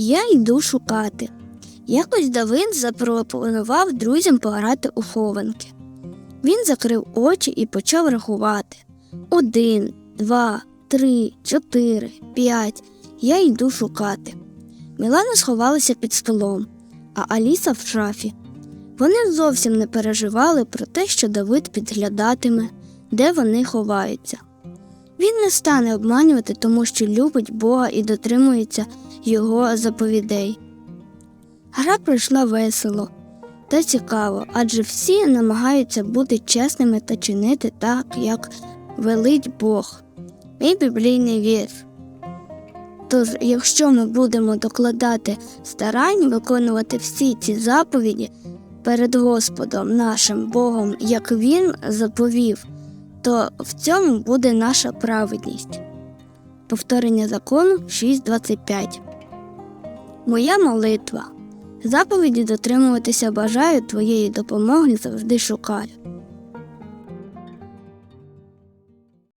Я йду шукати. Якось Давид запропонував друзям пограти у хованки. Він закрив очі і почав рахувати. Один, два, три, чотири, п'ять. Я йду шукати. Мілана сховалася під столом, а Аліса в шафі. Вони зовсім не переживали про те, що Давид підглядатиме, де вони ховаються. Він не стане обманювати, тому що любить Бога і дотримується його заповідей. Гра пройшла весело та цікаво, адже всі намагаються бути чесними та чинити так, як велить Бог. Мій біблійний вірш. Тож, якщо ми будемо докладати старань виконувати всі ці заповіді перед Господом нашим Богом, як Він заповів, то в цьому буде наша праведність. Повторення закону 6.25 Моя молитва. Заповіді дотримуватися бажаю твоєї допомоги завжди шукаю.